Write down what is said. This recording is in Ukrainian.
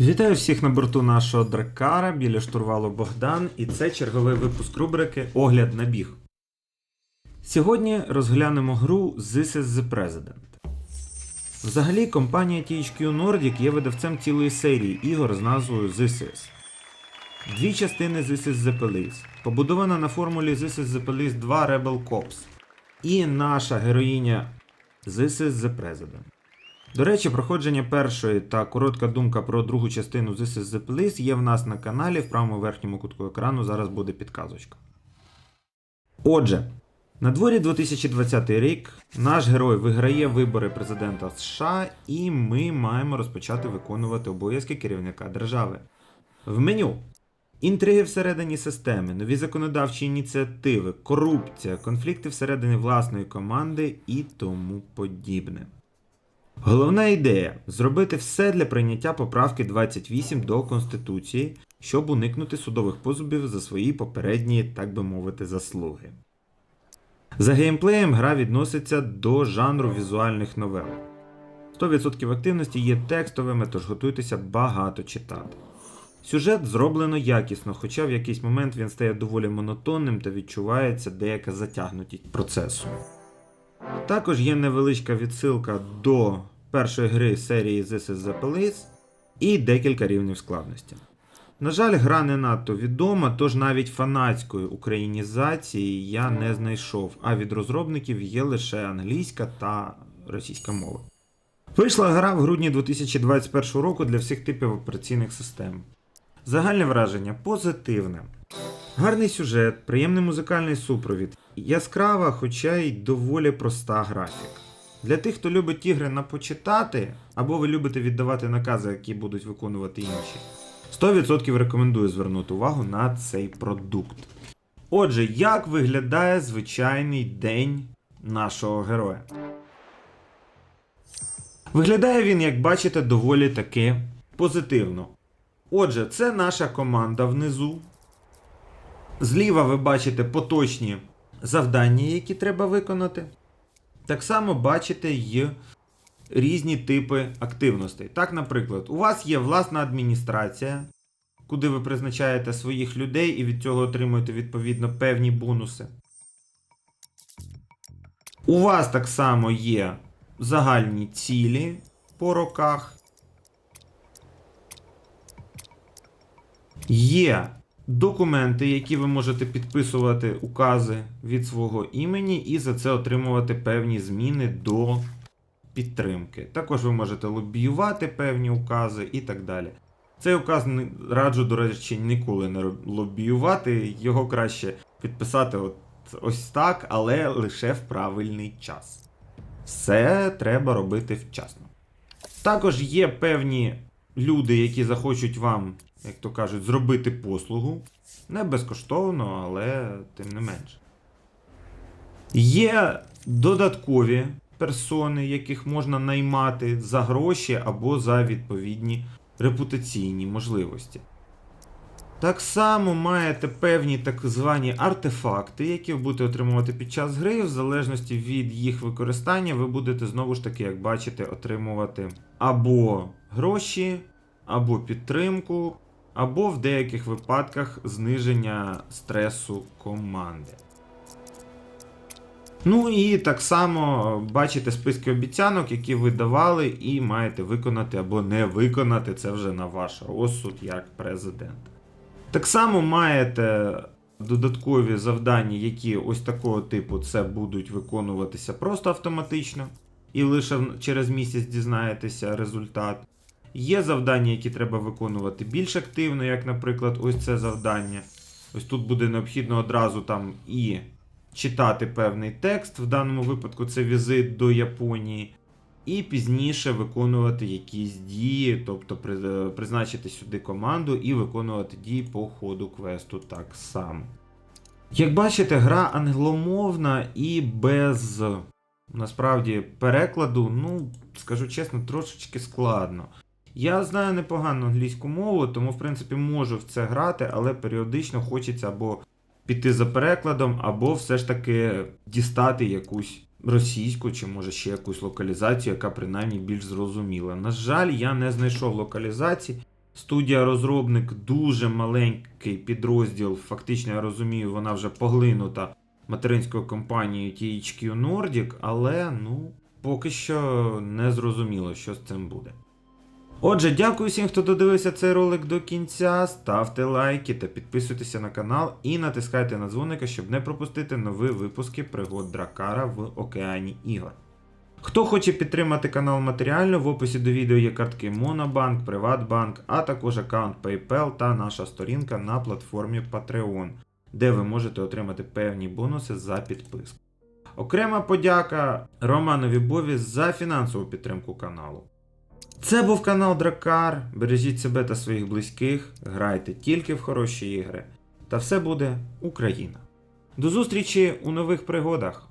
Вітаю всіх на борту нашого дракара біля штурвалу Богдан, і це черговий випуск рубрики Огляд на біг. Сьогодні розглянемо гру This is the President. Взагалі, компанія THQ Nordic є видавцем цілої серії ігор з назвою This is. Дві частини This is the Police, побудована на формулі This is the Police 2 Rebel Cops. І наша героїня This is the President. До речі, проходження першої та коротка думка про другу частину This is the Police є в нас на каналі в правому верхньому кутку екрану. Зараз буде підказочка. Отже, на дворі 2020 рік наш герой виграє вибори президента США, і ми маємо розпочати виконувати обов'язки керівника держави. В меню інтриги всередині системи, нові законодавчі ініціативи, корупція, конфлікти всередині власної команди і тому подібне. Головна ідея зробити все для прийняття поправки 28 до Конституції, щоб уникнути судових позовів за свої попередні, так би мовити, заслуги. За геймплеєм гра відноситься до жанру візуальних новел. 100% активності є текстовими, тож готуйтеся багато читати. Сюжет зроблено якісно, хоча в якийсь момент він стає доволі монотонним та відчувається деяка затягнутість процесу. Також є невеличка відсилка до першої гри серії This is the Police і декілька рівнів складності. На жаль, гра не надто відома, тож навіть фанатської українізації я не знайшов, а від розробників є лише англійська та російська мова. Вийшла гра в грудні 2021 року для всіх типів операційних систем. Загальне враження позитивне. Гарний сюжет, приємний музикальний супровід, яскрава, хоча й доволі проста графіка. Для тих, хто любить ігри на почитати, або ви любите віддавати накази, які будуть виконувати інші, 100% рекомендую звернути увагу на цей продукт. Отже, як виглядає звичайний день нашого героя? Виглядає він, як бачите, доволі таки позитивно. Отже, це наша команда внизу. Зліва ви бачите поточні завдання, які треба виконати. Так само бачите й різні типи активностей. Так, наприклад, у вас є власна адміністрація, куди ви призначаєте своїх людей і від цього отримуєте відповідно певні бонуси. У вас так само є загальні цілі по роках. Є документи, які ви можете підписувати укази від свого імені, і за це отримувати певні зміни до підтримки. Також ви можете лобіювати певні укази і так далі. Цей указ раджу, до речі, ніколи не лобіювати, його краще підписати от ось так, але лише в правильний час. Все треба робити вчасно. Також є певні люди, які захочуть вам, як то кажуть, зробити послугу. Не безкоштовно, але тим не менше. Є додаткові персони, яких можна наймати за гроші або за відповідні репутаційні можливості. Так само маєте певні так звані артефакти, які ви будете отримувати під час гри. В залежності від їх використання, ви будете знову ж таки, як бачите, отримувати або гроші, або підтримку, або в деяких випадках зниження стресу команди. Ну і так само бачите списки обіцянок, які ви давали, і маєте виконати або не виконати це вже на ваш розсуд як президент. Так само маєте додаткові завдання, які ось такого типу це будуть виконуватися просто автоматично, і лише через місяць дізнаєтеся результат. Є завдання, які треба виконувати більш активно, як, наприклад, ось це завдання. Ось тут буде необхідно одразу там і читати певний текст, в даному випадку це візит до Японії, і пізніше виконувати якісь дії, тобто е, призначити сюди команду і виконувати дії по ходу квесту так само. Як бачите, гра англомовна і без насправді перекладу, ну, скажу чесно, трошечки складно. Я знаю непогано англійську мову, тому в принципі можу в це грати, але періодично хочеться або піти за перекладом, або все ж таки дістати якусь російську чи може ще якусь локалізацію, яка принаймні більш зрозуміла. На жаль, я не знайшов локалізації, Студія-розробник дуже маленький підрозділ. Фактично, я розумію, вона вже поглинута материнською компанією THQ Nordic, але ну, поки що не зрозуміло, що з цим буде. Отже, дякую всім, хто додивився цей ролик до кінця. Ставте лайки та підписуйтеся на канал і натискайте на дзвоника, щоб не пропустити нові випуски пригод Дракара в океані ігор. Хто хоче підтримати канал матеріально, в описі до відео є картки Monobank, Приватбанк, а також аккаунт PayPal та наша сторінка на платформі Patreon, де ви можете отримати певні бонуси за підписку. Окрема подяка Романові Бові за фінансову підтримку каналу. Це був канал Дракар. Бережіть себе та своїх близьких, грайте тільки в хороші ігри. Та все буде Україна. До зустрічі у нових пригодах!